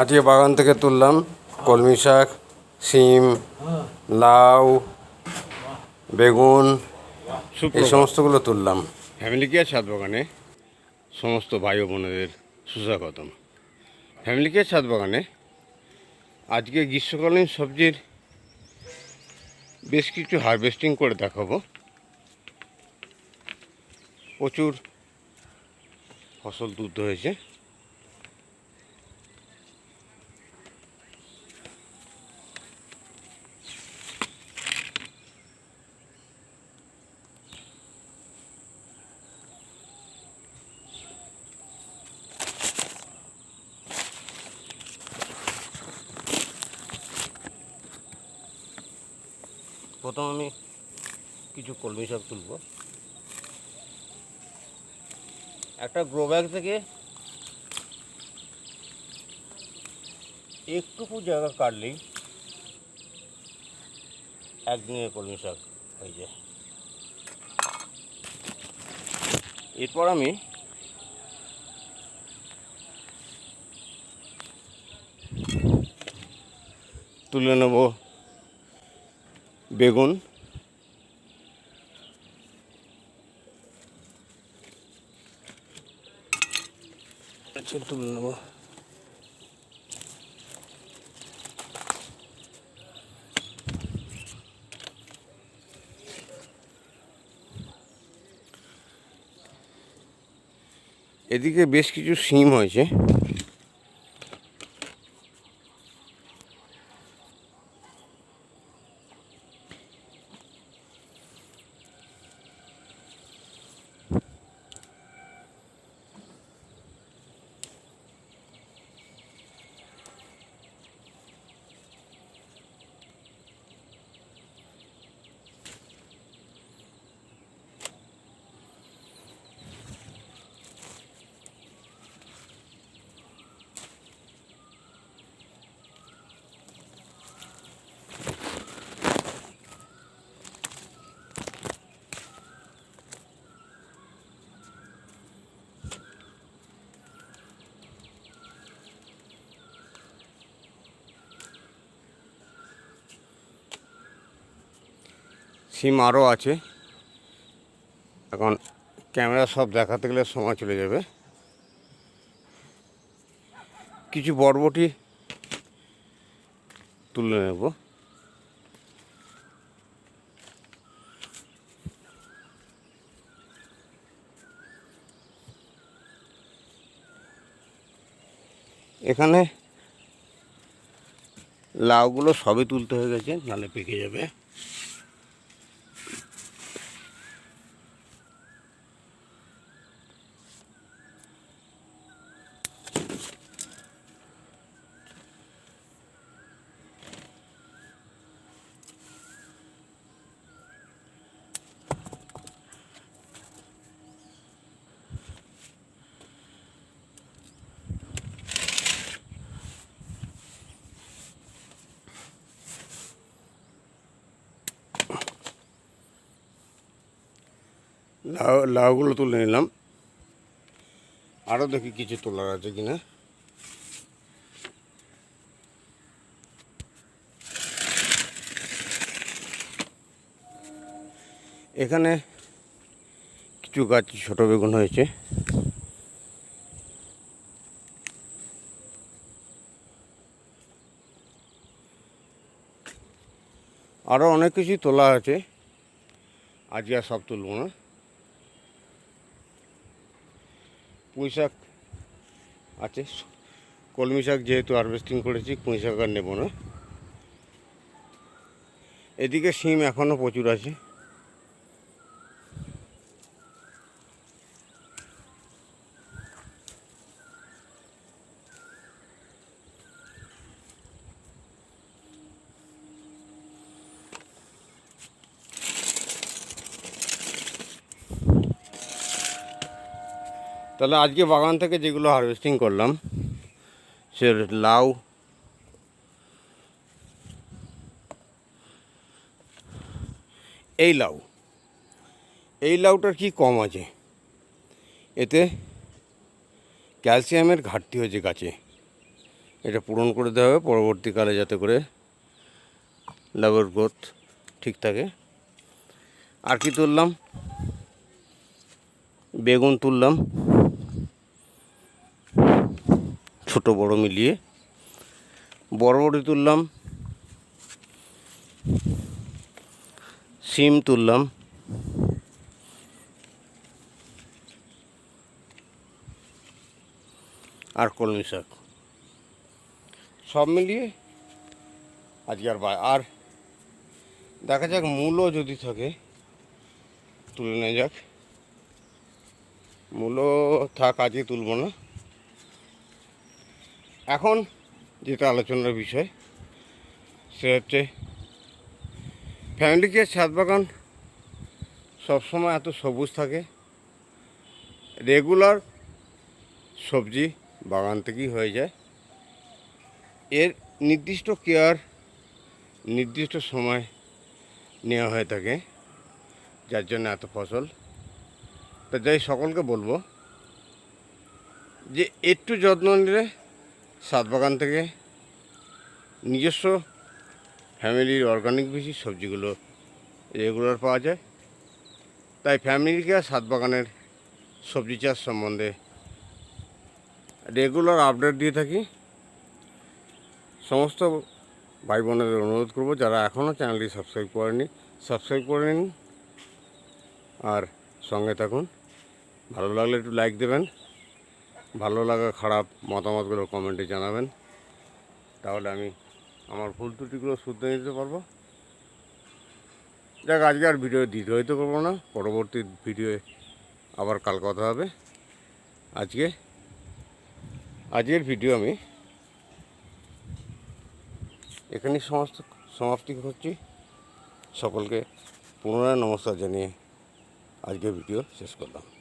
আজকে বাগান থেকে তুললাম কলমি শাক শিম লাউ বেগুন এই সমস্তগুলো তুললাম। ফ্যামিলি কেয়ার ছাদ বাগানে সমস্ত ভাই ও বোনেদের সুস্বাগতম। ফ্যামিলি কেয়ার ছাদ বাগানে আজকে গ্রীষ্মকালীন সবজির বেশ কিছু হারভেস্টিং করে দেখাবো। প্রচুর ফসল তুলতে হয়েছে। প্রথম আমি কিছু কলমি শাক তুলব। একটা গ্রো ব্যাগ থেকে একটুকু জায়গা কাটলেই একদিনের কলমি শাক হয়ে যায়। এরপর আমি তুলে নেব বেগুন। আচ্ছা তুলে নেব। এদিকে বেশ কিছু সিম হয়েছে। সিম আরও আছে। এখন ক্যামেরা সব দেখাতে গেলে সময় চলে যাবে। কিছু বরবটি তুলে নেব। এখানে লাউগুলো সবই তুলতে হয়ে গেছে, নালে পেকে যাবে। লাউ লাউগুলো তুলে নিলাম। আরও দেখি কিছু তোলার আছে কি না এখানে কিছু গাছ ছোট বেগুন হয়েছে। আরও অনেক কিছুই তোলা আছে। আজকে আর সব তুলব না। পুঁই শাক আছে। কলমি শাক যেহেতু হারভেস্টিং করেছি পুঁই শাক আর নেব না। এদিকে শিম এখনও প্রচুর আছে। তাহলে আজকে বাগান থেকে যেগুলো হারভেস্টিং করলাম, সে লাউ, এই লাউ, এই লাউটার কি কম আছে? এতে ক্যালসিয়ামের ঘাটতি হয়েছে গাছে। এটা পূরণ করে দেওয়া হবে পরবর্তীকালে যাতে করে লাভের গ্রোথ ঠিক থাকে। আর কি তুললাম? বেগুন তুললাম। ছোট, বড় মিলিয়ে। বড়বড়ি তুললাম। সিম তুললাম। আর কলমি শাক। সব মিলিয়ে আজকে আর আর দেখা যাক মূলও যদি থাকে, তুলে নেওয়া যাক। মূলো থাক, আজকে তুলব না। এখন যেটা আলোচনার বিষয় সে হচ্ছে ফ্যামিলি কেয়ার ছাদ বাগান সবসময় এত সবুজ থাকে রেগুলার সবজি বাগান থেকেই হয়ে যায়। এর নির্দিষ্ট কেয়ার নির্দিষ্ট সময় নেওয়া হয়ে থাকে, যার জন্য এত ফসল তা যাই সকলকে বলব যে একটু যত্ন নিলে সাত বাগান থেকে নিজস্ব ফ্যামিলির অর্গানিক বেশি সবজিগুলো রেগুলার পাওয়া যায়। তাই ফ্যামিলিকে সাত বাগানের সবজি চাষ সম্বন্ধে রেগুলার আপডেট দিয়ে থাকি। সমস্ত ভাই বোনেদের অনুরোধ করব, যারা এখনও চ্যানেলটি সাবস্ক্রাইব করেনি সাবস্ক্রাইব করে নিন আর সঙ্গে থাকুন। ভালো লাগলে একটু লাইক দেবেন। ভালো লাগা খারাপ মতামতগুলো কমেন্টে জানাবেন। তাহলে আমি আমার ভুল ত্রুটিগুলো শুধরে নিতে পারব। যাক, আজকে আর ভিডিও দীর্ঘায়িত করব না। পরবর্তী ভিডিওয়ে আবার কাল কথা হবে। আজকে, আজকের ভিডিও আমি এখানেই সমস্ত, সমাপ্তি করছি। সকলকে পুনরায় নমস্কার জানিয়ে আজকের ভিডিও শেষ করলাম।